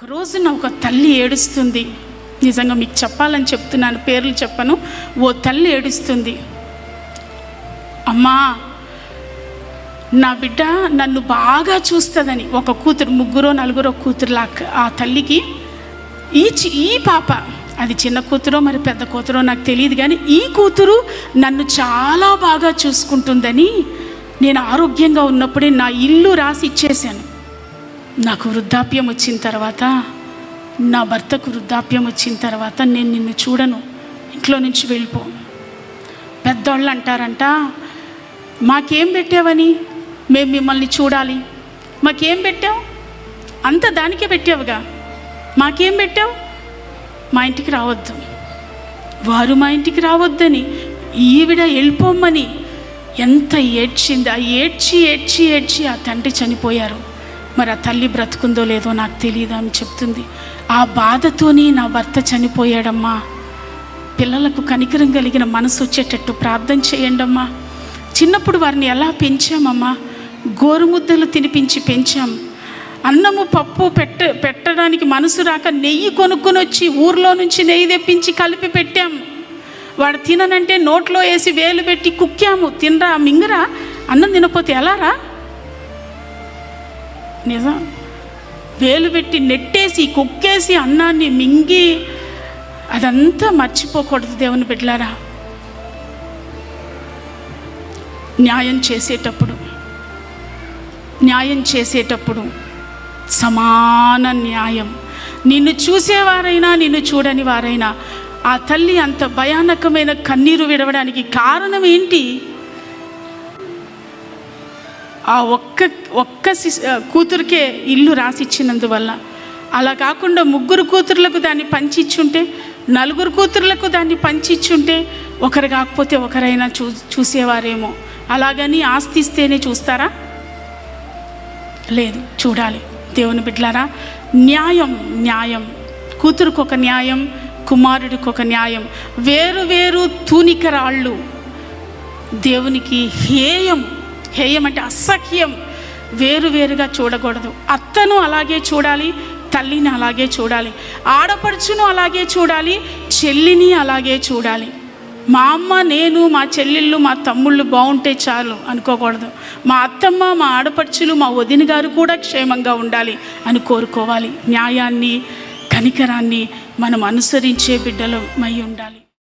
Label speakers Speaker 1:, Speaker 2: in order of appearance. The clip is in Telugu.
Speaker 1: ఒక రోజున ఒక తల్లి ఏడుస్తుంది. నిజంగా మీకు చెప్పాలని చెప్తున్నాను పేర్లు చెప్పను. ఓ తల్లి ఏడుస్తుంది. అమ్మా నా బిడ్డ నన్ను బాగా చూస్తుందని ఒక కూతురు ముగ్గురో నలుగురో కూతురులా ఆ తల్లికి ఈ చి- ఈ పాప అది చిన్న కూతురో మరి పెద్ద కూతురో నాకు తెలియదు కానీ ఈ కూతురు నన్ను చాలా బాగా చూసుకుంటుందని నేను ఆరోగ్యంగా ఉన్నప్పుడే నా ఇల్లు రాసి ఇచ్చేసాను నాకు వృద్ధాప్యం వచ్చిన తర్వాత నా భర్తకు వృద్ధాప్యం వచ్చిన తర్వాత నేను నిన్ను చూడను. ఇంట్లో నుంచి వెళ్ళిపో. పెద్దోళ్ళు అంటారంట మాకేం పెట్టావని? మేము మిమ్మల్ని చూడాలి. మాకేం పెట్టావు? అంత దానికే పెట్టావుగా. మాకేం పెట్టావు? మా ఇంటికి రావద్దు. వారు మా ఇంటికి రావద్దని ఈవిడ వెళ్ళిపోమ్మని. ఎంత ఏడ్చింది ఆ ఏడ్చి ఏడ్చి ఏడ్చి ఆ తండ్రి చనిపోయారు. మరి ఆ తల్లి బ్రతుకుందో లేదో నాకు తెలియదు అని చెప్తుంది. ఆ బాధతోని నా భర్త చనిపోయాడమ్మా. పిల్లలకు కనికరం కలిగిన మనసు వచ్చేటట్టు ప్రార్థన చేయండమ్మా. చిన్నప్పుడు వారిని ఎలా పెంచామమ్మా? గోరుముద్దలు తినిపించి పెంచాం. అన్నము పప్పు పెట్ట పెట్టడానికి మనసు రాక నెయ్యి కొనుక్కొని వచ్చి ఊర్లో నుంచి నెయ్యి తెప్పించి కలిపి పెట్టాం. వాడు తిననంటే నోట్లో వేసి వేలు పెట్టి కుక్కాము. తినరా మింగరా? అన్నం తినపోతే ఎలా రా? నిజం. వేలు పెట్టి నెట్టేసి కుక్కేసి అన్నాన్ని మింగి అదంతా మర్చిపోకూడదు దేవుని బిడ్డలారా. న్యాయం చేసేటప్పుడు న్యాయం చేసేటప్పుడు సమాన న్యాయం. నిన్ను చూసేవారైనా నిన్ను చూడని వారైనా ఆ తల్లి అంత భయానకమైన కన్నీరు విడవడానికి కారణం ఏంటి? ఆ ఒక్క ఒక్క కూతురికే ఇల్లు రాసిచ్చినందువల్ల. అలా కాకుండా ముగ్గురు కూతుర్లకు దాన్ని పంచిచ్చుంటే నలుగురు కూతుర్లకు దాన్ని పంచిచ్చుంటే ఒకరు కాకపోతే ఒకరైనా చూ చూసేవారేమో. అలాగని ఆస్తి ఇస్తేనే చూస్తారా? లేదు చూడాలి. దేవుని బిడ్డలారా న్యాయం న్యాయం. కూతురుకు ఒక న్యాయం కుమారుడికి ఒక న్యాయం. వేరు వేరు తూనికరాళ్ళు. దేవునికి హేయం. హేయం అంటే అసహ్యం. వేరువేరుగా చూడకూడదు. అత్తను అలాగే చూడాలి తల్లిని అలాగే చూడాలి ఆడపడుచును అలాగే చూడాలి చెల్లిని అలాగే చూడాలి. మా అమ్మ నేను మా చెల్లెళ్ళు మా తమ్ముళ్ళు బాగుంటే చాలు అనుకోకూడదు. మా అత్తమ్మ మా ఆడపడుచులు మా వదిన గారు కూడా క్షేమంగా ఉండాలి అని కోరుకోవాలి. న్యాయాన్ని కనికరాన్ని మనం అనుసరించే బిడ్డలమై ఉండాలి.